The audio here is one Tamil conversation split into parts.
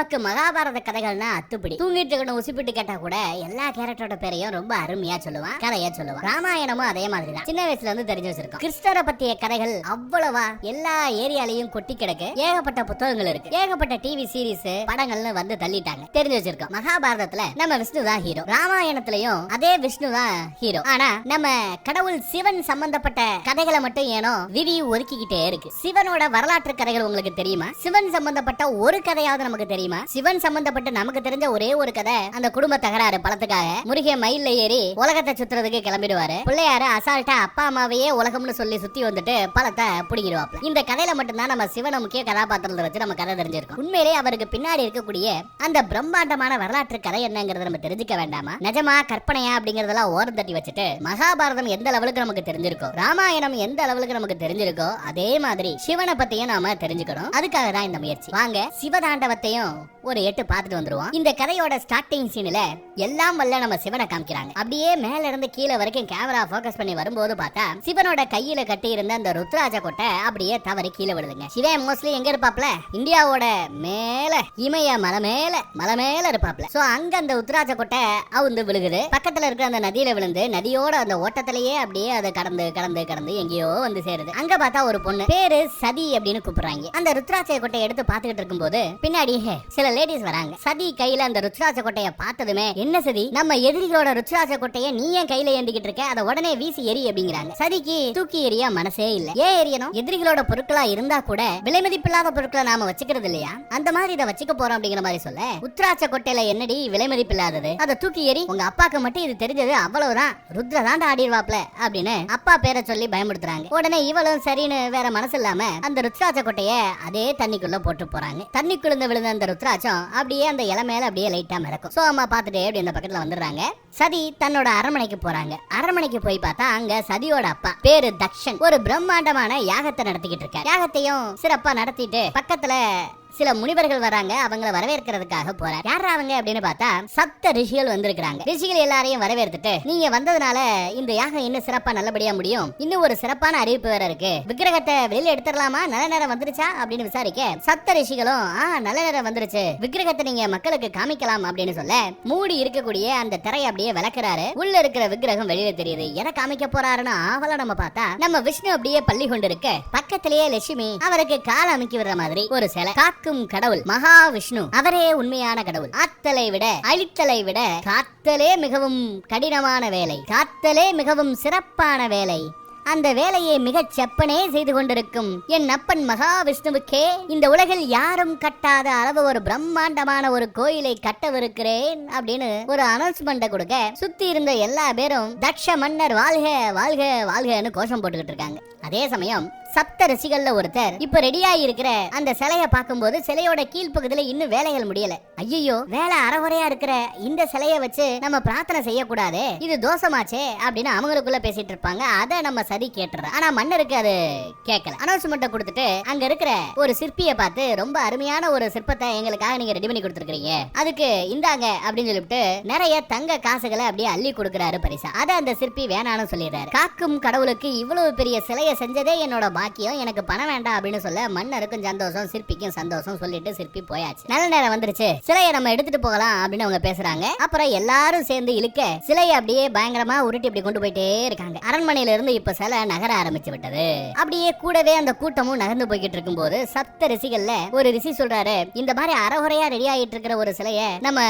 நமக்கு மகாபாரத கதைகள்னா அத்துப்படி. தூங்கிட்டு இருக்கணும் உசிப்பிட்டு கேட்டா கூட எல்லா கேரக்டரோட பேரையும் ரொம்ப அருமையா சொல்லுவான் கதையா சொல்லுவான். ராமாயணமும் அதே மாதிரி தான் சின்ன வயசுல இருந்து தெரிஞ்சு வச்சிருக்கோம். கிருஷ்ணரை பத்திய கதைகள் அவ்வளவா எல்லா ஏரியாலையும் கொட்டி கிடக்கு. ஏகப்பட்ட புத்தகங்கள் இருக்கு. ஏகப்பட்ட டிவி சீரிஸ் படங்கள்னு வந்து தள்ளிட்டாங்க. தெரிஞ்சு வச்சிருக்கோம். மகாபாரதத்துல நம்ம விஷ்ணு தான் ஹீரோ ராமாயணத்திலயும் அதே விஷ்ணு தான் ஹீரோ ஆனா நம்ம கடவுள் சிவன் சம்பந்தப்பட்ட கதைகளை மட்டும் ஏனோ விதி ஒதுக்கிக்கிட்டே இருக்கு. சிவனோட வரலாற்று கதைகள் உங்களுக்கு தெரியுமா? சிவன் சம்பந்தப்பட்ட ஒரு கதையாவது நமக்கு தெரியுமா? சிவன் சம்பந்தப்பட்ட நமக்கு தெரிஞ்ச ஒரே ஒரு கதை. அந்த குடும்ப தகராறு பழத்துக்காக முருகிய மயில்ல ஏறி உலகத்தை சுத்துறதுக்கு கிளம்பிடுவாரு. பிள்ளையாரு அசால்ட்டா அப்பா அம்மாவையே உலகம்னு சொல்லி சுத்தி வந்துட்டு பழத்தை பிடிங்கிடுவாப்ல இந்த கதையில மட்டும்தான் நம்ம சிவனை முக்கிய கதாபாத்திரத்தை வச்சு நம்ம கதை தெரிஞ்சிருக்கோம். உண்மையிலே அவருக்கு பின்னாடி இருக்கக்கூடிய அந்த பிரம்மாண்டமான வரலாற்று கதை என்னங்கறத நம்ம தெரிஞ்சுக்க வேண்டாமா? நிஜமா கற்பனையா அப்படிங்கறதெல்லாம் ஓரம் தட்டி வச்சுட்டு மகாபாரதம் எந்த லெவலுக்கு நமக்கு தெரிஞ்சிருக்கோ ராமாயணம் எந்த அளவுக்கு நமக்கு தெரிஞ்சிருக்கோ அதே மாதிரி சிவனை பத்தியும் நாம தெரிஞ்சுக்கணும். அதுக்காக தான் இந்த முயற்சி. வாங்க சிவதாண்டவத்தையும் ஒரு எட்டு பார்த்துட்டு வந்துருவோம். இந்த கதையோட ஸ்டார்டிங் சீன்ல எல்லாம் வல்ல நம்ம சிவனை காமிக்கிறாங்க. அப்படியே மேல இருந்து கீழே வரைக்கும் கேமரா போக்கஸ் பண்ணி வரும்போது பார்த்தா சிவனோட கையில கட்டி இருந்த அந்த ருத்ராஜ கொட்டை அப்படியே தவறி கீழே விழுதுங்க. சிவன் மோஸ்ட்லி எங்க இருப்பாப்ல இந்தியாவோட மேல இமய மலை மேல மலை மேல இருப்பாப்ல சோ அங்க அந்த ருத்ராஜ கொட்டை அவுந்து விழுகுது. பக்கத்துல இருக்கிற அந்த நதியில விழுந்து நதியோட அந்த ஓட்டத்திலேயே அப்படியே அதை கடந்து கடந்து கடந்து எங்கேயோ வந்து சேருது. அங்க பார்த்தா ஒரு பொண்ணு. பேரு சதி அப்படின்னு கூப்பிடுறாங்க. அந்த ருத்ராட்ச கொட்டை எடுத்து பாத்துக்கிட்டு இருக்கும்போது பின்னாடி ஹே, சில லேடிஸ் வராங்க. சதி கையில அந்த ருத்ராட்ச கொட்டையை பார்த்ததுமே என்ன சதி? நம்ம எதிரிகளோட ருத்ராட்ச கொட்டையை நீ ஏன் கையில ஏந்திக்கிட்டு இருக்க? அதை உடனே வீசி எரி அப்படிங்கிறாங்க. சதிக்கு தூக்கி எறிய மனசே இல்ல. ஏன் எரியணும்? எதிரிகளோட பொருட்களா இருந்தா கூட விலை மதிப்பில்லாத பொருட்களை நாம வச்சுக்கிறது இல்லையா? அந்த மாதிரி இதை வச்சுக்க போறோம் அப்படிங்கிற மாதிரி சொல்ல உத்ராட்ச கொட்டையில என்னடி விலை மதிப்பில்லாதது? அதை தூக்கி எறி உங்க அப்பாக்கு மட்டும் இது தெரிஞ்சது அவ்வளவுதான். ருத்ர தான் ஆடிடுவாப்ல அப்படின்னு அப்பா பேரை சொல்லி பயமுடுத்துறாங்க உடனே இவளும் சரின்னு வேற மனசு இல்லாம அந்த ருத்ராட்ச கொட்டைய அதே தண்ணிக்குள்ள போட்டு போறாங்க. தண்ணிக்குள்ள விழுந்த அந்த ருத்ராட்சம் அப்படியே அந்த இலை மேல அப்படியே லைட்டா மிதக்கும். சோ அம்மா பார்த்துட்டு அப்படி அந்த பக்கத்துல வந்துடுறாங்க. சதி தன்னோட அரண்மனைக்கு போறாங்க. அரண்மனைக்கு போய் பார்த்தா அங்க சதியோட அப்பா பேரு தக்ஷன். ஒரு பிரம்மாண்டமான யாகத்தை நடத்திக்கிட்டு இருக்காரு. யாகத்தையும் சிறப்பா நடத்திட்டு பக்கத்துல சில முனிவர்கள் வராங்க அவங்கள வரவேற்கிறதுக்காக போறாங்க யார் அவங்க அப்படின்னு பார்த்தா சப்த ரிஷிகள் வந்திருக்கிறாங்க. ரிஷிகள் எல்லாரையும் வரவேற்றுட்டு நீங்க வந்ததுனால இந்த யாகம் இன்னும் சிறப்பா நல்லபடியா முடியும். இன்னும் ஒரு சிறப்பான அறிவிப்பு வேற இருக்கு. விக்கிரகத்தை வெளியில எடுத்துடலாமா? நல்ல நேரம் வந்துருச்சா? அப்படின்னு விசாரிக்க சப்த ரிஷிகளும் ஆ நல்ல நேரம் வந்துருச்சு. விக்கிரகத்தை நீங்க மக்களுக்கு காமிக்கலாம் அப்படின்னு சொல்ல மூடி இருக்கக்கூடிய அந்த திரையை அப்படியே விளக்குறாரு. உள்ள இருக்கிற விக்கிரகம் வெளியில தெரியுது. எதை காமிக்க போறாருன்னு ஆவலா நம்ம பார்த்தா நம்ம விஷ்ணு அப்படியே பள்ளி கொண்டு இருக்க பக்கத்திலேயே லட்சுமி அவருக்கு கால் அமைக்கி விடுற மாதிரி ஒரு சிலை. காக்கும் கடவுள் மகா விஷ்ணு அவரே உண்மையான கடவுள். ஆத்தலை விட அழித்தலை விட காத்தலே மிகவும் கடினமான வேலை. காத்தலே மிகவும் சிறப்பான வேலை. அந்த வேலையை மிகச் செப்பனே செய்து கொண்டிருக்கும் என் அப்பன் மகாவிஷ்ணுவுக்கே இந்த உலகில் யாரும் கட்டாத அளவு ஒரு பிரம்மாண்டமான ஒரு கோயிலை கட்டவிருக்கிறேன் அப்படின்னு ஒரு அனௌன்ஸ்மெண்ட்டை கொடுக்க சுத்தி இருந்த எல்லா பேரும் தக்ஷ மன்னர் வாழ்க வாழ்க வாழ்கன்னு கோஷம் போட்டுக்கிட்டு இருக்காங்க. அதே சமயம் சப்த ரிஷிகள்ல ஒருத்தர் இப்ப ரெடியா இருக்கிற அந்த சிலைய பார்க்கும்போது சிலையோட கீழ்ப்பகுதியில இன்னும் வேலைகள் முடியல. ஐயோ வேலை அறகுறையா இருக்கிற இந்த சிலைய வச்சு நம்ம பிரார்த்தனை செய்யக்கூடாது? இது தோஷமாச்சே? அப்படின்னு அவங்களுக்குள்ள பேசிட்டு இருப்பாங்க. அதை நம்ம சதி கேட்டுறோம். ஆனா மன்னருக்கு அது கேட்கல. அனௌன்ஸ்மெண்ட்டை கொடுத்துட்டு அங்க இருக்கிற ஒரு சிற்பியை பார்த்து ரொம்ப அருமையான ஒரு சிற்பத்தை எங்களுக்காக நீங்க ரெடி பண்ணி கொடுத்துருக்கீங்க அதுக்கு இந்தாங்க அப்படின்னு சொல்லிட்டு நிறைய தங்க காசுகளை அப்படியே அள்ளி கொடுக்குறாரு பரிசா. அதை அந்த சிற்பி வேணான்னு சொல்லிடுறாரு. காக்கும் கடவுளுக்கு இவ்வளவு பெரிய சிலையை செஞ்சதே என்னோட பாக்கியம் எனக்கு பணம் வேண்டாம் அப்படின்னு சொல்ல மன்னருக்கும் சந்தோஷம் சிற்பிக்கும் சந்தோஷம் சொல்லிட்டு சிற்பி போயாச்சு. நல்ல நேரம் வந்துருச்சு. சிலையை நம்ம எடுத்துட்டு போகலாம் அப்படின்னு அவங்க பேசுறாங்க. அப்புறம் எல்லாரும் சேர்ந்து இழுக்க சிலையை அப்படியே பயங்கரமா உருட்டி இப்படி கொண்டு போயிட்டே இருக்காங்க. அரண்மனையில இருந்து இப்ப சிலை நகர ஆரம்பிச்சு விட்டது. அப்படியே கூடவே அந்த கூட்டமும் நகர்ந்து போய்கிட்டு இருக்கும்போது சப்த ரிசிகள்ல ஒரு ரிஷி சொல்றாரு இந்த மாதிரி அறகுறையா ரெடி ஆயிட்டு இருக்கிற ஒரு சிலையை நம்ம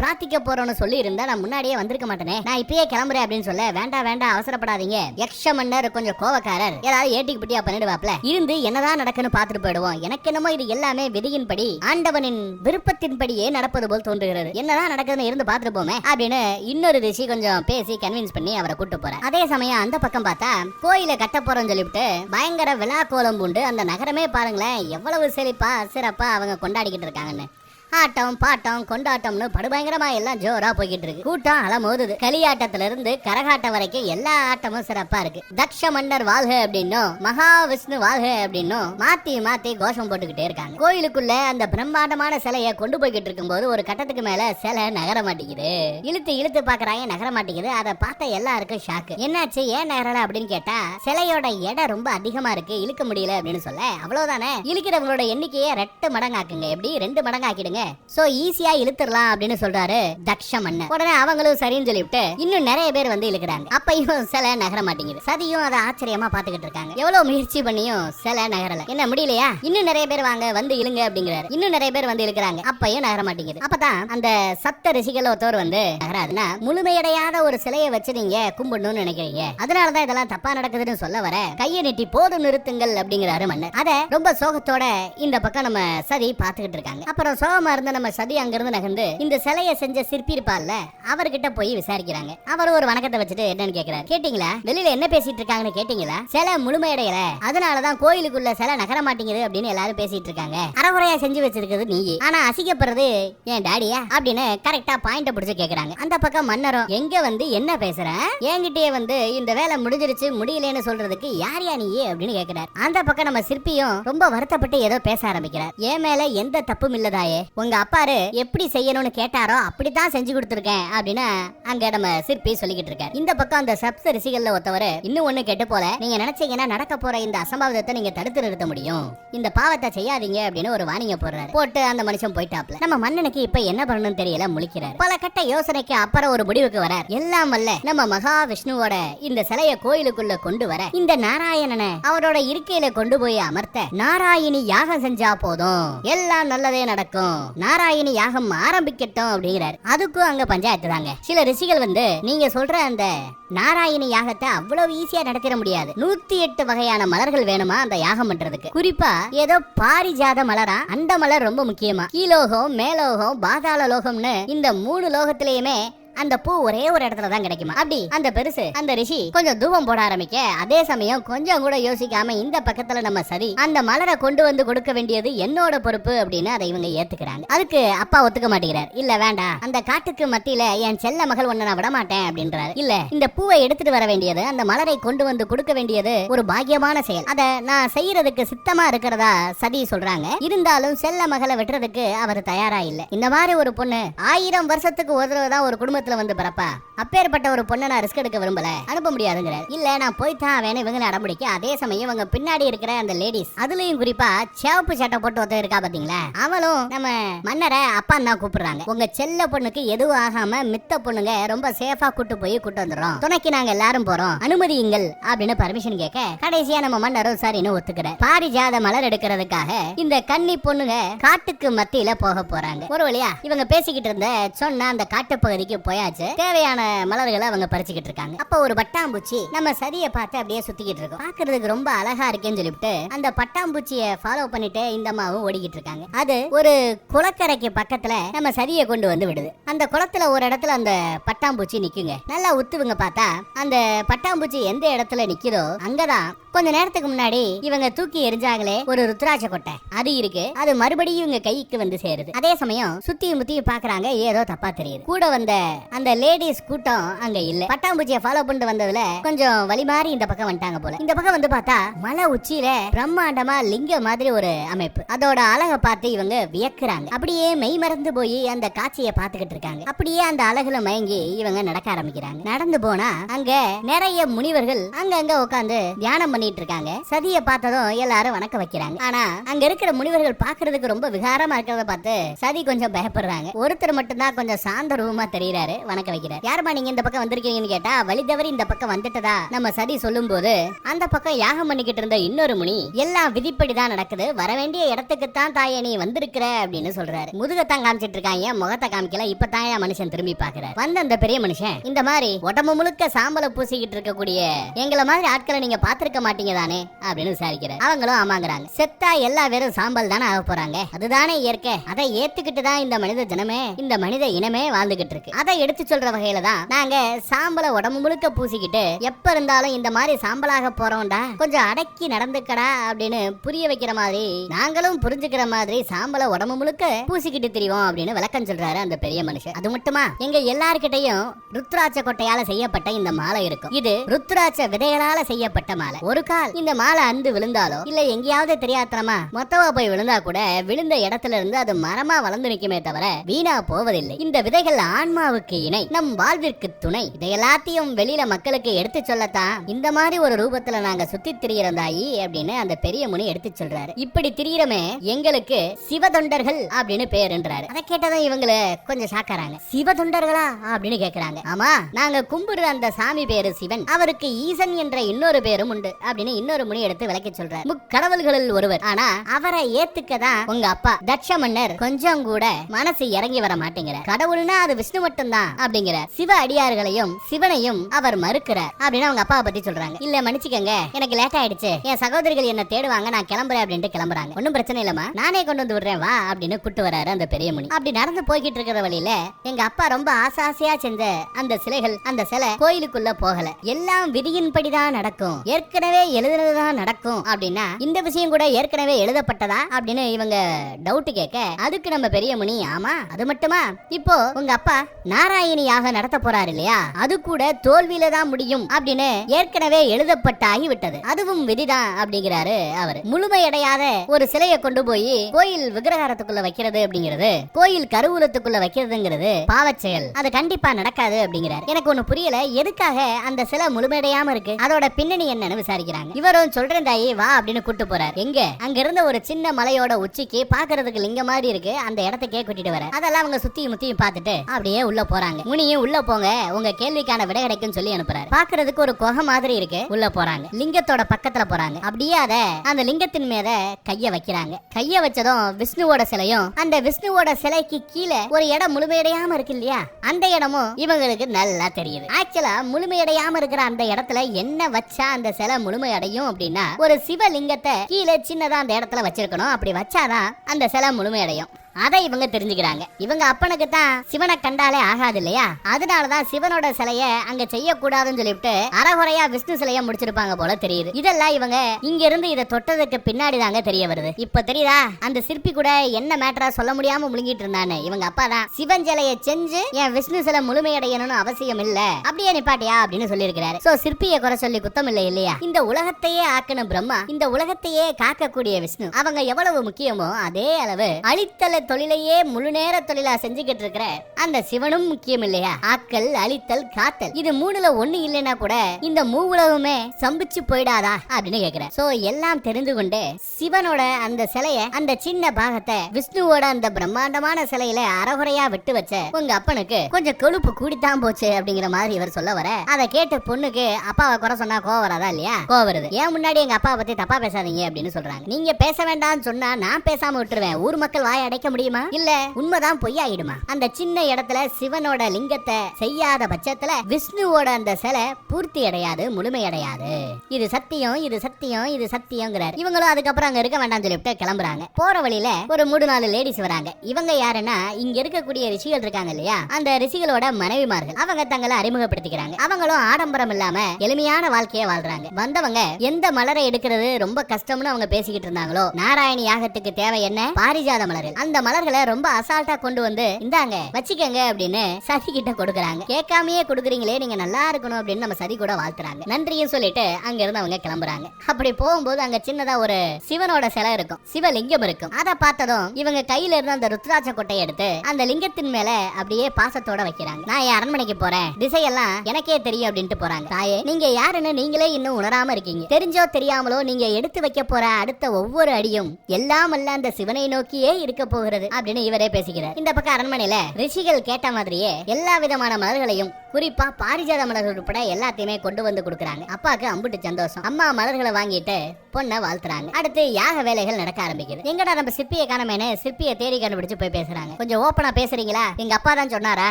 பிரார்த்திக்க போறோம்னு சொல்லி இருந்தா நான் முன்னாடியே வந்திருக்க மாட்டேனே. நான் இப்பயே கிளம்புறேன் அப்படின்னு சொல்ல வேண்டாம் வேண்டாம் அவசரப்படாதீங்க. யக்ஷ மன்னர் கொஞ்சம் கோவக்காரர். ஏதாவது ஏட்டிக்கு பிட்டியா பண்ணிடுவாப்ல. இருந்து என்னதான் நடக்குன்னு பார்த்துட்டு போயிடுவோம். எனக்கு என்னமோ இது எல்லாமே விதியின்படி ஆண்டவனின் விருப்பத்தின்படியே நடப்பது போல் தோன்றுகிறது. என்னதான் நடக்குதுன்னு இருந்து பார்த்துட்டு போமே அப்படின்னு இன்னொரு ரிஷி கொஞ்சம் பேசி கன்வின்ஸ் பண்ணி அவரை கூட்டு போறேன். அதே சமயம் அந்த பக்கம் பார்த்தா கோயில கட்ட போறோம்னு சொல்லிவிட்டு பயங்கர விழா கோலம் பூண்டு அந்த நகரமே பாருங்களேன் எவ்வளவு செழிப்பா சிறப்பா அவங்க கொண்டாடிக்கிட்டு இருக்காங்கன்னு. ஆட்டம் பாட்டம் கொண்டாட்டம்னு படுபயங்கரமா எல்லாம் ஜோரா போய்கிட்டு இருக்கு கூட்டம் அலமோதுது. களியாட்டத்துல இருந்து கரகாட்டம் வரைக்கும் எல்லா ஆட்டமும் சிறப்பா இருக்கு. தக்ஷ மன்னர் வாழ்க அப்படின்னும் மகா விஷ்ணு வாழ்க அப்படின்னும் மாத்தி மாத்தி கோஷம் போட்டுக்கிட்டே இருக்காங்க. கோயிலுக்குள்ள அந்த பிரம்மாண்டமான சிலையை கொண்டு போய்கிட்டு இருக்கும்போது ஒரு கட்டத்துக்கு மேல சிலை நகர மாட்டேங்குது. இழுத்து இழுத்து பாக்குறாங்க நகர மாட்டேங்குது. அதை பார்த்த எல்லாருக்கும் ஷாக்கு என்னாச்சு ஏன் நகரல அப்படின்னு கேட்டா சிலையோட எடை ரொம்ப அதிகமா இருக்கு. இழுக்க முடியல அப்படின்னு சொல்ல அவ்வளவுதானே? இழுக்கிறவங்களோட எண்ணிக்கையை ரெட்டு மடங்காக்குங்க. எப்படி? ரெண்டு மடங்காக்கிடுங்க. இருக்காங்க சோ ஈஸியா இழுத்துடலாம் அப்படின்னு சொல்றாரு தக்ஷ மன்னர் உடனே அவங்களும் சரின்னு சொல்லிவிட்டு இன்னும் நிறைய பேர் வந்து இழுக்கிறாங்க. அப்பையும் சிலை நகர மாட்டேங்குது. சதியும் அதை ஆச்சரியமா பாத்துக்கிட்டு இருக்காங்க. எவ்வளவு முயற்சி பண்ணியும் சிலை நகரல. என்ன முடியலையா? இன்னும் நிறைய பேர் வாங்க வந்து இழுங்க அப்படிங்கிறாரு. இன்னும் நிறைய பேர் வந்து இழுக்கிறாங்க. அப்பையும் நகர மாட்டேங்குது. அப்பதான் அந்த சத்த ரிஷிகள் ஒருத்தவர் வந்து நகராதுன்னா முழுமையடையாத ஒரு சிலையை வச்சு நீங்க கும்பிடணும்னு நினைக்கிறீங்க. அதனாலதான் இதெல்லாம் தப்பா நடக்குதுன்னு சொல்ல வர கையை நீட்டி போதும் நிறுத்துங்கள் அப்படிங்கிறாரு மன்னர் அத ரொம்ப சோகத்தோட இந்த பக்கம் நம்ம சதி பாத்துக்கிட்டு இருக்காங்க. அப்புறம் சோகம் இருந்த நம்ம சதி அங்கிருந்து நகர்ந்து இந்த சிலையை செஞ்ச சிற்பி இருப்பார்ல அவர்கிட்ட போய் விசாரிக்கிறாங்க. அவர் ஒரு வணக்கத்தை வச்சுட்டு என்னன்னு கேக்குறாரு. கேட்டீங்களா? வெளியில என்ன பேசிட்டு இருக்காங்கன்னு கேட்டீங்களா? சிலை முழுமையடையல அதனாலதான் கோயிலுக்குள்ள சிலை நகர மாட்டேங்குது அப்படின்னு எல்லாரும் பேசிட்டு இருக்காங்க. அறகுறையா செஞ்சு வச்சிருக்கிறது நீ. ஆனா அசிக்கப்படுறது என் டாடியா அப்படின்னு கரெக்டா பாயிண்ட பிடிச்சு கேக்குறாங்க. அந்த பக்கம் மன்னரும் எங்க வந்து என்ன பேசுற? என்கிட்டயே வந்து இந்த வேலை முடிஞ்சிருச்சு முடியலன்னு சொல்றதுக்கு யார் யா நீ? அப்படின்னு கேக்குறாரு. அந்த பக்கம் நம்ம சிற்பியும் ரொம்ப வருத்தப்பட்டு ஏதோ பேச ஆரம்பிக்கிறார். என் மேல எந்த தப்பும் இல்லதாயே. உங்க அப்பாரு எப்படி செய்யணும்னு கேட்டாரோ அப்படித்தான் செஞ்சு கொடுத்துருக்கேன் அப்படின்னு அங்க நம்ம சிற்பி சொல்லிக்கிட்டு இருக்காரு. இந்த பக்கம் அந்த சப்த ரிசிகள்ல ஒருத்தவர் இன்னும் ஒண்ணு கெட்டு போல. நீங்க நினைச்சீங்கன்னா நடக்க போற இந்த அசம்பாவிதத்தை நீங்க தடுத்து நிறுத்த முடியும். இந்த பாவத்தை செய்யாதீங்க அப்படின்னு ஒரு வாணிங்க போடுறாரு. போட்டு அந்த மனுஷன் போயிட்டாப்ல. நம்ம மன்னனுக்கு இப்ப என்ன பண்ணணும்னு தெரியல முழிக்கிறார். பல கட்ட யோசனைக்கு அப்புறம் ஒரு முடிவுக்கு வரார். எல்லாம் அல்ல நம்ம மகா விஷ்ணுவோட இந்த சிலைய கோயிலுக்குள்ள கொண்டு வர இந்த நாராயணனை அவரோட இருக்கையில கொண்டு போய் அமர்த்த நாராயணி யாகம் செஞ்சா போதும். எல்லாம் நல்லதே நடக்கும். நாராயணி யாகம் ஆரம்பிக்கட்டும் அப்படிங்கிறார். அதுக்கும் அங்க பஞ்சாயத்து தாங்க. சில ரிஷிகள் வந்து நீங்க சொல்ற அந்த நாராயணி யாகத்தை அவ்வளவு ஈஸியா நடத்திட முடியாது. நூத்தி எட்டு வகையான மலர்கள் வேணுமா அந்த யாகம் பண்றதுக்கு? குறிப்பா ஏதோ பாரிஜாத மலரா? அந்த மலர் ரொம்ப முக்கியமா. கீலோகம் மேலோகம் பாதாள லோகம்னு இந்த மூணு லோகத்திலயுமே அந்த பூ ஒரே ஒரு இடத்துல தான் கிடைக்குமா? அப்படி அந்த பெருசு அந்த ரிஷி கொஞ்சம் தூபம் போட ஆரம்பிக்க அதே சமயம் கொஞ்சம் கூட யோசிக்காம இந்த பக்கத்துல நம்ம சரி அந்த மலரை கொண்டு வந்து கொடுக்க வேண்டியது என்னோட பொறுப்பு அப்படின்னு அதை இவங்க ஏத்துக்கிறாங்க. அதுக்கு அப்பா ஒத்துக்க மாட்டேங்கிறார். இல்ல வேண்டாம் அந்த காட்டுக்கு மத்தியில என் செல்ல மகள் ஒன்ன நான் விட மாட்டேன் அப்படின்றாரு. இல்ல இந்த பூவை எடுத்துட்டு வர வேண்டியது அந்த மலரை கொண்டு வந்து கொடுக்க வேண்டியது ஒரு பாக்கியமான செயல். அத நான் செய்யறதுக்கு சித்தமா இருக்கிறதா சதி சொல்றாங்க. இருந்தாலும் செல்ல மகளை வெட்டுறதுக்கு அவர் தயாரா இல்ல. இந்த மாதிரி ஒரு பொண்ணு ஆயிரம் வருஷத்துக்கு ஒரு தடவை தான் ஒரு குடும்பத்துல வந்து பிறப்பா? அப்பேற்பட்ட ஒரு பொண்ணை நான் ரிஸ்க் எடுக்க விரும்பல. அனுப்ப முடியாதுங்கிறார் இல்ல நான் போய்தான் வேணும் இவங்க அடம்பிடிக்க அதே சமயம் இவங்க பின்னாடி இருக்கிற அந்த லேடிஸ் அதுலயும் குறிப்பா சிவப்பு சட்டை போட்டு ஒருத்தர் இருக்கா பாத்தீங்களா? அவளும் நம்ம மன்னரை அப்பா தான் கூப்பிடுறாங்க. உங்க செல்ல பொண்ணுக்கு எதுவும் ஆகாம மித்த பொண்ணுங்க ரொம்ப சேஃபா கூட்டு போய் கூட்டு வந்துடும் துணைக்கு நாங்க எல்லாரும் போறோம். அனுமதியுங்கள் அப்படின்னு பர்மிஷன் கேட்க கடைசியா நம்ம மன்னரும் சரின்னு ஒத்துக்கிற பாரிஜாத மலர் எடுக்கிறதுக்காக இந்த கன்னி பொண்ணுங்க காட்டுக்கு மத்தியில போக போறாங்க. ஒரு வழியா இவங்க பேசிக்கிட்டு இருந்த சொன்ன அந்த காட்டு பகுதிக்கு போயாச்சு. தேவையான மலர்களை அவங்க பறிச்சுக்கிட்டு இருக்காங்க. அப்ப ஒரு பட்டாம்பூச்சி நம்ம சதிய பார்த்து அப்படியே சுத்திக்கிட்டு இருக்கோம். பாக்குறதுக்கு ரொம்ப அழகா இருக்கேன்னு சொல்லிட்டு அந்த பட்டாம்பூச்சிய ஃபாலோ பண்ணிட்டு இந்த அம்மாவும் ஓடிக்கிட்டு இருக்காங்க. அது ஒரு குளக்கரைக்கு பக்கத்துல நம்ம சதியை கொண்டு வந்து விடுது. அந்த குளத்துல ஒரு இடத்துல அந்த பட்டாம்பூச்சி நிக்குங்க. நல்லா உத்துவுங்க பார்த்தா அந்த பட்டாம்பூச்சி எந்த இடத்துல நிக்குதோ அங்கதான் கொஞ்ச நேரத்துக்கு முன்னாடி இவங்க தூக்கி எரிஞ்சாங்களே ஒரு ருத்ராட்ச கொட்டை. அது இருக்கு. அது மறுபடியும் இவங்க கைக்கு வந்து சேருது. அதே சமயம் சுத்தியும் முத்தியும் பாக்குறாங்க ஏதோ தப்பா தெரியுது. கூட வந்த அந்த லேடிஸ் கூட்டம் அங்க இல்ல. பட்டாம்பூச்சியை ஃபாலோ பண்ணிட்டு வந்ததுல கொஞ்சம் வழி மாறி இந்த பக்கம் வந்துட்டாங்க போல. இந்த பக்கம் வந்து பார்த்தா மலை உச்சியில பிரம்மாண்டமா லிங்க மாதிரி ஒரு அமைப்பு. அதோட அழகை பார்த்து இவங்க வியக்குறாங்க. அப்படியே மெய் மறந்து போய் அந்த காட்சியை பார்த்துக்கிட்டு இருக்காங்க. அப்படியே அந்த அழகுல மயங்கி இவங்க நடக்க ஆரம்பிக்கிறாங்க. நடந்து போனா அங்க நிறைய முனிவர்கள் அங்க அங்க உட்காந்து தியானம் பண்ணி பண்ணிட்டு இருக்காங்க சதியை பார்த்ததும் எல்லாரும் வணக்க வைக்கிறாங்க. ஆனா அங்க இருக்கிற முனிவர்கள் பாக்குறதுக்கு ரொம்ப விகாரமா இருக்கிறத பார்த்து சதி கொஞ்சம் பயப்படுறாங்க. ஒருத்தர் மட்டும்தான் கொஞ்சம் சாந்த ரூபமா தெரியறாரு வணக்க வைக்கிறார். யாருமா நீங்க இந்த பக்கம் வந்திருக்கீங்கன்னு கேட்டா வழி தவறி இந்த பக்கம் வந்துட்டதா நம்ம சதி சொல்லும் போது அந்த பக்கம் யாகம் பண்ணிக்கிட்டு இருந்த இன்னொரு முனி எல்லாம் விதிப்படிதான் நடக்குது. வர வேண்டிய இடத்துக்கு தான் தாயே நீ வந்திருக்கிற அப்படின்னு சொல்றாரு. முதுகத்தான் காமிச்சிட்டு இருக்காங்க முகத்தை காமிக்கல. இப்பதான் என் மனுஷன் திரும்பி பாக்குறாரு வந்த அந்த பெரிய மனுஷன் இந்த மாதிரி உடம்பு முழுக்க சாம்பலை பூசிக்கிட்டு இருக்கக்கூடிய எங்களை மாதிரி ஆட்களை நீங்க பாத்திருக்க மாட்டீங்க தானே அப்படின்னு விசாரிக்கிறேன் அவங்களும் ஆமாங்கிறாங்க. செத்தா எல்லா பேரும் சாம்பல் தானே ஆக போறாங்க. அதுதானே இயற்கை. அதை ஏத்துக்கிட்டு தான் இந்த மனித ஜனமே இந்த மனித இனமே வாழ்ந்துகிட்டு இருக்கு. அதை எடுத்து சொல்ற வகையில தான் நாங்க சாம்பலை உடம்பு முழுக்க பூசிக்கிட்டு எப்ப இருந்தாலும் இந்த மாதிரி சாம்பலாக போறோம்டா கொஞ்சம் அடக்கி நடந்துக்கடா அப்படின்னு புரிய வைக்கிற மாதிரி நாங்களும் புரிஞ்சுக்கிற மாதிரி சாம்பலை உடம்பு முழுக்க பூசிக்கிட்டு தெரியும் அப்படின்னு விளக்கம் சொல்றாரு அந்த பெரிய மனுஷன். அது மட்டுமா? எங்க எல்லார்கிட்டையும் ருத்ராட்ச கொட்டையால செய்யப்பட்ட இந்த மாலை இருக்கும். இது ருத்ராட்ச விதைகளால செய்யப்பட்ட மாலை. ஒரு ஒரு கால் இந்த மாலை அந்து விழுந்தாலோ? இல்ல எங்கேயாவது தெரியாத்தனமா மொத்தமா போய் விழுந்தா கூட விழுந்த இடத்துல இருந்து அது மரமா வளர்ந்து நிக்குமே தவிர வீணா போவதில்லை. இந்த விதைகள் ஆன்மாவுக்கு இணை நம் வாழ்விற்கு துணை. இதை எல்லாத்தையும் வெளியில மக்களுக்கு எடுத்து சொல்லத்தான் இந்த மாதிரி ஒரு ரூபத்துல நாங்க சுத்தி திரியிறோம் தாயி அப்படின்னு அந்த பெரிய முனி எடுத்து சொல்றாரு. இப்படி திரியிறமே எங்களுக்கு சிவதொண்டர்கள் அப்படின்னு பேருன்றாரு. அதை கேட்டதும் இவங்கள கொஞ்சம் சாக்கறாங்க சிவதொண்டர்களா அப்படின்னு கேக்குறாங்க. ஆமா நாங்க கும்பிடுற அந்த சாமி பேரு சிவன். அவருக்கு ஈசன் என்ற இன்னொரு பேரும் உண்டு. அப்படின்னு இன்னொரு முனி எடுத்து விளக்கி சொல்றாரு. முக்கடவுள்களில் ஒருவர். ஆனா அவரை ஏத்துக்க தான் உங்க அப்பா. தட்ச மன்னர் கொஞ்சம் கூட மனசு இறங்கி வர மாட்டேங்கிற கடவுள்னா அது விஷ்ணு மட்டும்தான் அப்படிங்கிற சிவ அடியார்களையும் சிவனையும் அவர் மறுக்கிறார் அப்படின்னு அவங்க அப்பாவை பத்தி சொல்றாங்க. இல்ல மன்னிச்சுக்கங்க. எனக்கு லேட் ஆயிடுச்சு. என் சகோதரிகள் என்ன தேடுவாங்க நான் கிளம்புறேன் அப்படின்ட்டு கிளம்புறாங்க. ஒன்னும் பிரச்சனை இல்லமா நானே கொண்டு வந்து விடுறேன் வா அப்படின்னு கூட்டு வராரு அந்த பெரிய முனி. அப்படி நடந்து போய்கிட்டு இருக்கிற வழியில எங்க அப்பா ரொம்ப ஆசை ஆசையா செஞ்ச அந்த சிலைகள் அந்த சிலை கோயிலுக்குள்ள போகல. எல்லாம் விதியின்படிதான் நடக்கும். ஏற்கனவே எழுதுனதுதான் நடக்கும் அப்படின்னா இந்த விஷயம் கூட ஏற்கனவே எழுதப்பட்டதா அப்படின்னு இவங்க டவுட் கேட்க அதுக்கு நம்ம பெரிய முனி ஆமா அது மட்டுமா? இப்போ உங்க அப்பா நாராயணியாக நடத்த போறாரு இல்லையா? அது கூட தோல்வியில தான் முடியும் அப்படின்னு ஏற்கனவே எழுதப்பட்ட ஆகிவிட்டது அதுவும் விதிதான் அப்படிங்கிறாரு அவர். முழுமையடையாத ஒரு சிலையை கொண்டு போய் கோயில் விக்கிரகாரத்துக்குள்ள வைக்கிறது அப்படிங்கிறது கோயில் கருவூலத்துக்குள்ள வைக்கிறதுங்கிறது பாவச் செயல். அது கண்டிப்பா நடக்காது அப்படிங்கிறாரு. எனக்கு ஒண்ணு புரியல எதுக்காக அந்த சிலை முழுமையடையாம இருக்கு? அதோட பின்னணி என்னன்னு விசாரிக்கிறாங்க இவரும் சொல்றேன் தாயி வா அப்படின்னு கூட்டு போறாரு. எங்க? அங்க இருந்த ஒரு சின்ன மலையோட உச்சிக்கு பாக்குறதுக்கு லிங்க மாதிரி இருக்கு. அந்த இடத்துக்கே கூட்டிட்டு வர அதெல்லாம் அவங்க சுத்தியும் முத்தியும் பார்த்துட்டு அப்படியே உள்ள போறாங்க. முனியும் உள்ள போங்க. உங்க கேள்விக்கான விடை கிடைக்கும் சொல்லி அனுப்புறாரு. பாக்குறதுக்கு ஒரு குகை மாதிரி இருக்கு. உள்ள போறாங்க. லிங்கத்தோட பக்கத்துல போறாங்க. அப்படியே அத அந்த லிங்கத்தின் மேல கைய வைக்கிறாங்க. கைய வச்சதும் விஷ்ணுவோட சிலையும் அந்த விஷ்ணுவோட சிலைக்கு கீழே ஒரு இடம் முழுமையடையாம இருக்கு இல்லையா? அந்த இடமும் இவங்களுக்கு நல்லா தெரியுது. ஆக்சுவலா முழுமையடையாம இருக்கிற அந்த இடத்துல என்ன வச்சா அந்த சிலை முழு முழுமை அடையும் அப்படின்னா ஒரு சிவலிங்கத்தை கீழே சின்னதா அந்த இடத்துல வச்சிருக்கணும். அப்படி வச்சாதான் அந்த சிலை முழுமை அடையும் அதை இவங்க தெரிஞ்சுக்கிறாங்க. இவங்க அப்பனுக்கு தான் சிவனை கண்டாலே ஆகாது இல்லையா அதனாலதான் சிவனோட சிலைய அங்க செய்யக்கூடாதுன்னு சொல்லிவிட்டு அறகுறையா விஷ்ணு சிலைய முடிச்சிருப்பாங்க போல தெரியுது. இதெல்லாம் இவங்க இங்க இருந்து இதை தொட்டதுக்கு பின்னாடி தாங்க தெரிய வருது. இப்ப தெரியுதா? அந்த சிற்பி கூட என்ன மேட்டரா சொல்ல முடியாம முழுங்கிட்டு இருந்தானு இவங்க அப்பா தான் சிவன் சிலையை செஞ்சு என் விஷ்ணு சிலை முழுமையடையணும்னு அவசியம் இல்ல. அப்படியே நிப்பாட்டியா அப்படின்னு சொல்லியிருக்கிறாரு. சோ சிற்பியை குறை சொல்லி குத்தம் இல்லை இல்லையா? இந்த உலகத்தையே ஆக்கணும் பிரம்மா இந்த உலகத்தையே காக்கக்கூடிய விஷ்ணு. அவங்க எவ்வளவு முக்கியமோ அதே அளவு அழித்தல தொழிலையே முழு நேர தொழிலா செஞ்சுக்கிட்டு இருக்கிற அந்த சிவனும் முக்கியம் இல்லையா ஆக்கல் அழித்தல் காத்தல். இது மூணுல ஒண்ணு இல்லைன்னா கூட இந்த மூ உலகமே சம்பிச்சு போயிடாதா அப்படின்னு கேக்குறேன். சோ எல்லாம் தெரிந்து கொண்டு சிவனோட அந்த சிலைய அந்த சின்ன பாகத்தை விஷ்ணுவோட அந்த பிரம்மாண்டமான சிலையில அறகுறையா விட்டு வச்ச உங்க அப்பனுக்கு கொஞ்சம் கொழுப்பு கூடித்தான் போச்சு அப்படிங்கிற மாதிரி இவர் சொல்ல வர. அதை கேட்டு பொண்ணுக்கு அப்பாவை குறை சொன்னா கோவம் வராதா இல்லையா? கோவம் வருது. ஏன் முன்னாடி எங்க அப்பாவை பத்தி தப்பா பேசாதீங்க அப்படின்னு சொல்றாங்க. நீங்க பேச வேண்டாம்னு சொன்னா நான் பேசாம விட்டுருவேன். ஊர் மக்கள் வாய் அடைக்க முடியும் இல்ல. உண்மைதான் பொய்யாயிடுமா? அந்த சின்ன இடத்துல சிவனோட லிங்கத்தை செய்யாத பட்சத்துல விஷ்ணுவோட அந்த சிலை பூர்த்தி அடையாது முழுமை அடையாது. இது சத்தியம் இது சத்தியம் இது சத்தியங்கிறார் இவங்களும் அதுக்கப்புறம் அங்க இருக்க வேண்டாம் சொல்லிவிட்டு கிளம்புறாங்க. போற வழியில ஒரு மூணு நாலு லேடிஸ் வராங்க. இவங்க யாருன்னா இங்க இருக்கக்கூடிய ரிஷிகள் இருக்காங்க இல்லையா? அந்த ரிஷிகளோட மனைவிமார்கள். அவங்க தங்களை அறிமுகப்படுத்திக்கிறாங்க. அவங்களும் ஆடம்பரம் இல்லாம எளிமையான வாழ்க்கைய வாழ்றாங்க. வந்தவங்க எந்த மலரை எடுக்கிறது ரொம்ப கஷ்டம்னு அவங்க பேசிக்கிட்டு இருந்தாங்களோ நாராயணி யாகத்துக்கு தேவை என்ன? பாரிஜாத மலர்கள். அந்த மலர்களை ரொம்ப அசால்ட்டா கொண்டு வந்து இந்தாங்க வச்சுக்கங்க அப்படின்னு சதி கிட்ட கொடுக்குறாங்க. கேட்காமயே கொடுக்குறீங்களே நீங்க நல்லா இருக்கணும் அப்படின்னு நம்ம சதி கூட வாழ்த்துறாங்க. நன்றியும் சொல்லிட்டு அங்க இருந்து அவங்க கிளம்புறாங்க. அப்படி போகும்போது அங்க சின்னதா ஒரு சிவனோட சிலை இருக்கும். சிவலிங்கம் இருக்கும். அதை பார்த்ததும் இவங்க கையில இருந்து அந்த ருத்ராட்ச கொட்டையை எடுத்து அந்த லிங்கத்தின் மேல அப்படியே பாசத்தோட வைக்கிறாங்க. நான் என் அரண்மனைக்கு போறேன்? திசையெல்லாம் எனக்கே தெரியும் அப்படின்ட்டு போறாங்க. தாயே நீங்க யாருன்னு நீங்களே இன்னும் உணராம இருக்கீங்க. தெரிஞ்சோ தெரியாமலோ நீங்க எடுத்து வைக்க போற அடுத்த ஒவ்வொரு அடியும் எல்லாம் அல்ல அந்த சிவனை நோக்கியே இருக்க போகிறது அப்படின்னு இவரே பேசுகிறார். இந்த பக்கம் அரண்மனையில ரிஷிகள் கேட்ட மாதிரியே எல்லா விதமான மலர்களையும் குறிப்பா பாரிஜாத மலர்கள் உட்பட எல்லாத்தையுமே கொண்டு வந்து கொடுக்குறாங்க. அப்பாக்கு அம்புட்டு சந்தோஷம். அம்மா மலர்களை வாங்கிட்டு பொண்ணை வாழ்த்துறாங்க. அடுத்து யாக வேலைகள் நடக்க ஆரம்பிக்குது. எங்கடா நம்ம சிற்பியை காணமேனு சிற்பியை தேடி கண்டுபிடிச்சு போய் பேசுறாங்க. கொஞ்சம் ஓப்பனா பேசுறீங்களா? எங்க அப்பா தான் சொன்னாரா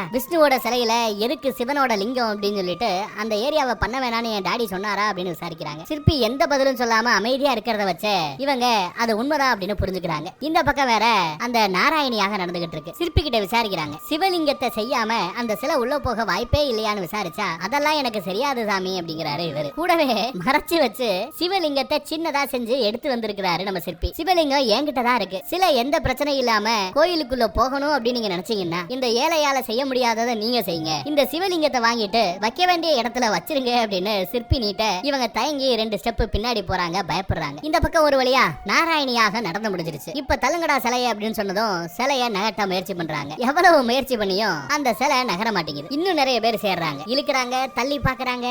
விஷ்ணுவோட சிலையில எதுக்கு சிவனோட லிங்கம் அப்படின்னு சொல்லிட்டு அந்த ஏரியாவை பண்ண வேணாம்னு என் டாடி சொன்னாரா அப்படின்னு விசாரிக்கிறாங்க. சிற்பி எந்த பதிலும் சொல்லாம அமைதியா இருக்கிறத வச்சு இவங்க அது உண்மைதான் அப்படின்னு புரிஞ்சுக்கிறாங்க. இந்த பக்கம் வேற அந்த நாராயணியாக நடந்துகிட்டு இருக்கு சிற்பி கிட்ட விசாரிக்கிறாங்க. சிவலிங்கத்தை செய்யாம அந்த சிலை உள்ள போக வாய்ப்பே இல்லையான்னு விசாரிச்சா அதெல்லாம் எனக்கு தெரியாது சாமி அப்படிங்கிறாரு இவரு. கூடவே மறைச்சு வச்சு சிவலிங்கத்தை சின்னதா செஞ்சு எடுத்து வந்திருக்கிறாரு நம்ம சிற்பி. சிவலிங்கம் என்கிட்ட தான் இருக்கு. சில எந்த பிரச்சனையும் இல்லாம கோயிலுக்குள்ள போகணும் அப்படின்னு நீங்க நினைச்சீங்கன்னா இந்த ஏழையால செய்ய முடியாததை நீங்க செய்யுங்க. இந்த சிவலிங்கத்தை வாங்கிட்டு வைக்க வேண்டிய இடத்துல வச்சிருங்க அப்படின்னு சிற்பி நீட்ட இவங்க தயங்கி ரெண்டு ஸ்டெப் பின்னாடி போறாங்க பயப்படுறாங்க. இந்த பக்கம் ஒரு வழியா நாராயணியாக நடந்து முடிஞ்சிருச்சு. இப்ப தலுங்கடா சிலையை அப்படின்னு போனதும் சிலைய நகர்த்த முயற்சி பண்றாங்க. எவ்வளவு முயற்சி பண்ணியும் அந்த சிலை நகர மாட்டேங்குது. இன்னும் நிறைய பேர் சேர்றாங்க. இழுக்கிறாங்க தள்ளி பாக்குறாங்க.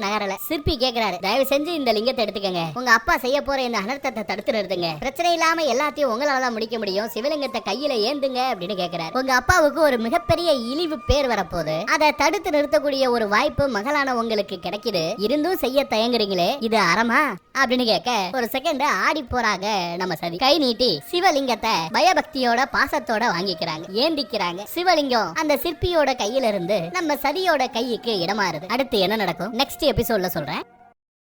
நகரல. சிற்பி கேக்குறாரு. தயவு செஞ்சு இந்த லிங்கத்தை எடுத்துக்கங்க. உங்க அப்பா செய்ய போற இந்த அனர்த்தத்தை தடுத்து நிறுத்துங்க. பிரச்சனை இல்லாம எல்லாத்தையும் உங்களால முடிக்க முடியும். சிவலிங்கத்தை கையில ஏந்துங்க அப்படின்னு கேக்குறாரு. உங்க அப்பாவுக்கு ஒரு மிகப்பெரிய இழிவு பேர் வரப்போகுது. அதை தடுத்து நிறுத்தக்கூடிய ஒரு வாய்ப்பு மகளான உங்களுக்கு கிடைக்குது. இருந்தும் செய்ய தயங்குறீங்களே. இது அறமா? அப்படின்னு கேட்க ஒரு செகண்ட் ஆடி போறாங்க நம்ம சதி. கை நீட்டி சிவலிங்கத்தை பயபக்தி பக்தியோட பாசத்தோட வாங்கிக்கிறாங்க. ஏந்திக்கிறாங்க சிவலிங்கம் அந்த சிற்பியோட கையில இருந்து நம்ம சதியோட கைக்கு இடமாறுது. அடுத்து என்ன நடக்கும்? நெக்ஸ்ட் எபிசோட்ல சொல்றேன்.